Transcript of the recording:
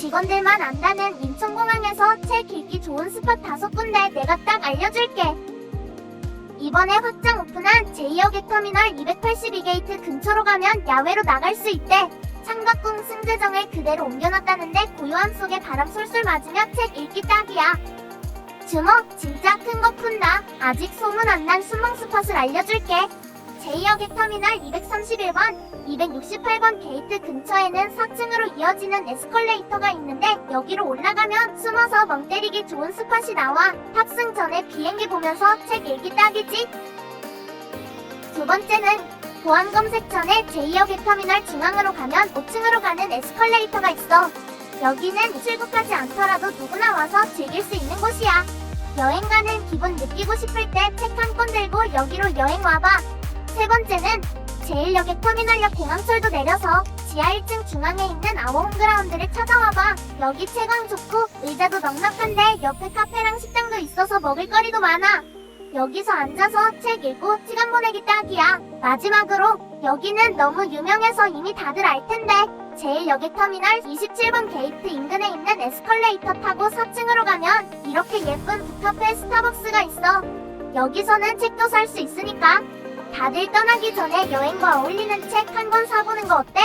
직원들만 안다는 인천공항에서 책 읽기 좋은 스팟 다섯 군데 내가 딱 알려줄게. 이번에 확장 오픈한 제2역의 터미널 282게이트 근처로 가면 야외로 나갈 수 있대. 창밖궁 승재정을 그대로 옮겨놨다는데 고요함 속에 바람 솔솔 맞으며 책 읽기 딱이야. 주먹 진짜 큰 거 푼다. 아직 소문 안난 숨멍 스팟을 알려줄게. 제2역의 터미널 231번, 268번 게이트 근처에는 4층으로 이어지는 에스컬레이터가 있는데 여기로 올라가면 숨어서 멍 때리기 좋은 스팟이 나와. 탑승 전에 비행기 보면서 책 읽기 딱이지. 두 번째는 보안 검색 전에 제2역의 터미널 중앙으로 가면 5층으로 가는 에스컬레이터가 있어. 여기는 출국하지 않더라도 누구나 와서 즐길 수 있는 곳이야. 여행 가는 기분 느끼고 싶을 때 책 한 권 들고 여기로 여행 와봐. 세 번째는 제1역의 터미널역 공항철도 내려서 지하 1층 중앙에 있는 아워홈그라운드를 찾아와봐. 여기 채광 좋고 의자도 넉넉한데 옆에 카페랑 식당도 있어서 먹을거리도 많아. 여기서 앉아서 책 읽고 시간 보내기 딱이야. 마지막으로 여기는 너무 유명해서 이미 다들 알 텐데 제1역의 터미널 27번 게이트 인근에 있는 에스컬레이터 타고 4층으로 가면 이렇게 예쁜 북카페 스타벅스가 있어. 여기서는 책도 살 수 있으니까 다들 떠나기 전에 여행과 어울리는 책 한 권 사보는 거 어때?